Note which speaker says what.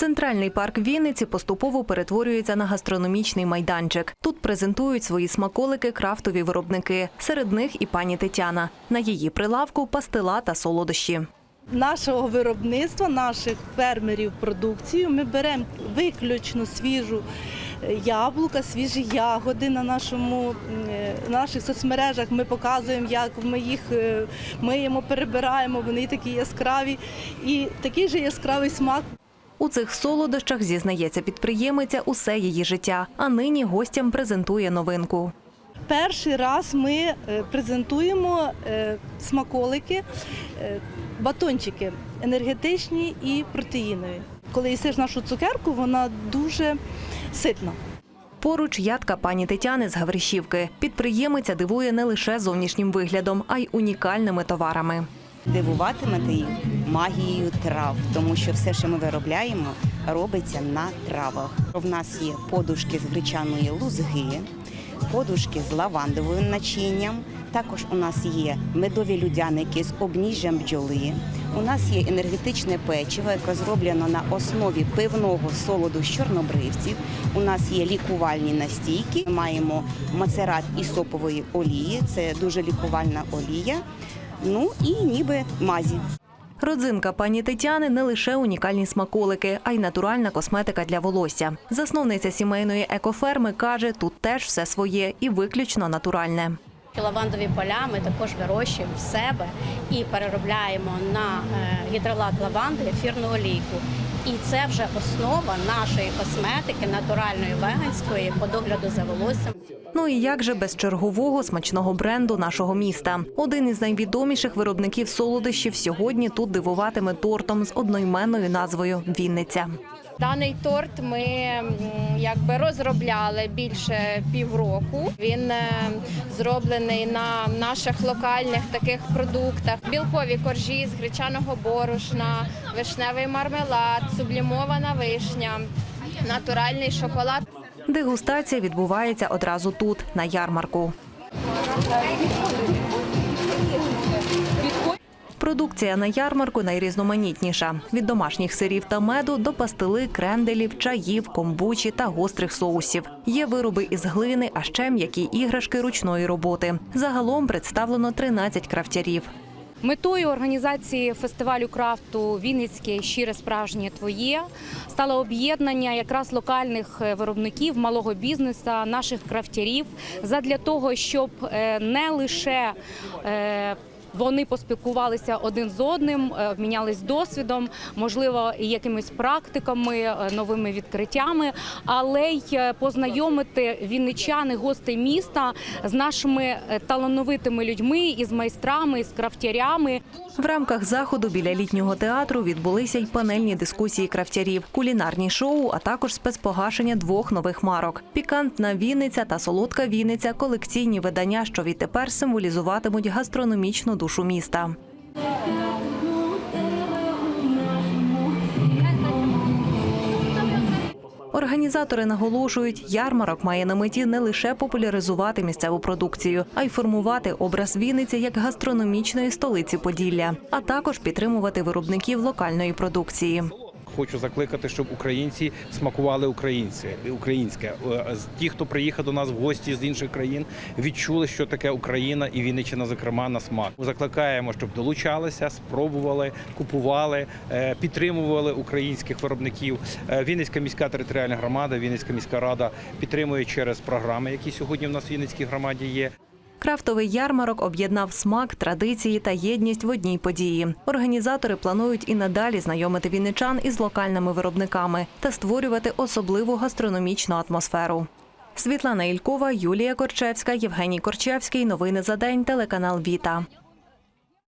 Speaker 1: Центральний парк Вінниці поступово перетворюється на гастрономічний майданчик. Тут презентують свої смаколики крафтові виробники. Серед них і пані Тетяна. На її прилавку пастила та солодощі.
Speaker 2: нашого виробництва, наших фермерів продукцію. Ми беремо виключно свіжу е, яблука, свіжі ягоди на нашому е, наших соцмережах. Ми показуємо, як ми їх е, миємо, перебираємо. Вони такі яскраві і такий же яскравий смак.
Speaker 1: У цих солодощах зізнається підприємиця усе її життя. А нині гостям презентує новинку.
Speaker 2: Перший раз ми е, презентуємо е, смаколики, е, батончики енергетичні і протеїнові. Коли їсиш нашу цукерку, вона дуже ситна.
Speaker 1: Поруч ядка пані Тетяни з Гавришівки. Підприємиця дивує не лише зовнішнім виглядом, а й унікальними товарами.
Speaker 3: дивуватимете їх магією трав, тому що все, що ми виробляємо, робиться на травах. В нас є подушки з гречаної лузги, подушки з лавандовим начинням. Також у нас є медові людяники з обніжжям бджоли. У нас є енергетичне печиво, яке зроблено на основі пивного солоду з чорнобривців. У нас є лікувальні настійки. Ми маємо мацерат ісопової олії. Це дуже лікувальна олія. Ну і ніби мазі.
Speaker 1: Родзинка пані Тетяни не лише унікальні смаколики, а й натуральна косметика для волосся. Засновниця сімейної екоферми каже, тут теж все своє і виключно натуральне.
Speaker 4: Лавандові поля ми також вирощуємо в себе і переробляємо на е, гідролат лаванди ефірну олійку. І це вже основа нашої косметики, натуральної веганської по догляду за волоссям.
Speaker 1: Ну і як же без чергового смачного бренду нашого міста? Один із найвідоміших виробників солодощів сьогодні тут дивуватиме тортом з одноіменною назвою Вінниця.
Speaker 5: Даний торт ми якби розробляли більше півроку. Він е, зроблений на наших локальних таких продуктах: білкові коржі з гречаного борошна, вишневий мармелад, сублімована вишня, натуральний шоколад.
Speaker 1: Дегустація відбувається одразу тут, на ярмарку. Продукція на ярмарку найрізноманітніша від домашніх сирів та меду до пастили, кренделів, чаїв, комбучі та гострих соусів. Є вироби із глини, а ще м'які іграшки ручної роботи. Загалом представлено 13 крафтярів.
Speaker 6: Метою організації фестивалю крафту Вінницьке щире справжнє твоє стало об'єднання якраз локальних е, виробників малого бізнесу, наших крафтярів, задля того, щоб е, не лише е, вони поспілкувалися один з одним, е, обмінялись досвідом, можливо, якимись практиками, е, новими відкриттями, але й е, познайомити вінничан і гостей міста з нашими талановитими людьми, із майстрами, із крафтярями.
Speaker 1: В рамках заходу біля літнього театру відбулися й панельні дискусії крафтярів, кулінарні шоу, а також спецпогашення двох нових марок: пікантна Вінниця та солодка Вінниця колекційні видання, що відтепер символізуватимуть гастрономічну душу міста. Організатори наголошують, ярмарок має на меті не лише популяризувати місцеву продукцію, а й формувати образ Вінниці як гастрономічної столиці Поділля, а також підтримувати виробників локальної продукції.
Speaker 7: Хочу закликати, щоб українці смакували українці, українське. Е, Ті, хто приїхав до нас в гості з інших країн, відчули, що таке Україна і Вінниччина, зокрема, на смак. Закликаємо, щоб долучалися, спробували, купували, е, підтримували українських виробників. Е, Вінницька міська територіальна громада, Вінницька міська рада підтримує через програми, які сьогодні в нас в Вінницькій громаді є.
Speaker 1: Крафтовий ярмарок об'єднав смак, традиції та єдність в одній події. Організатори планують і надалі знайомити вінничан із локальними виробниками та створювати особливу гастрономічну атмосферу. Світлана Ількова, Юлія Корчевська, Євгеній Корчевський. Новини за день. Телеканал Віта.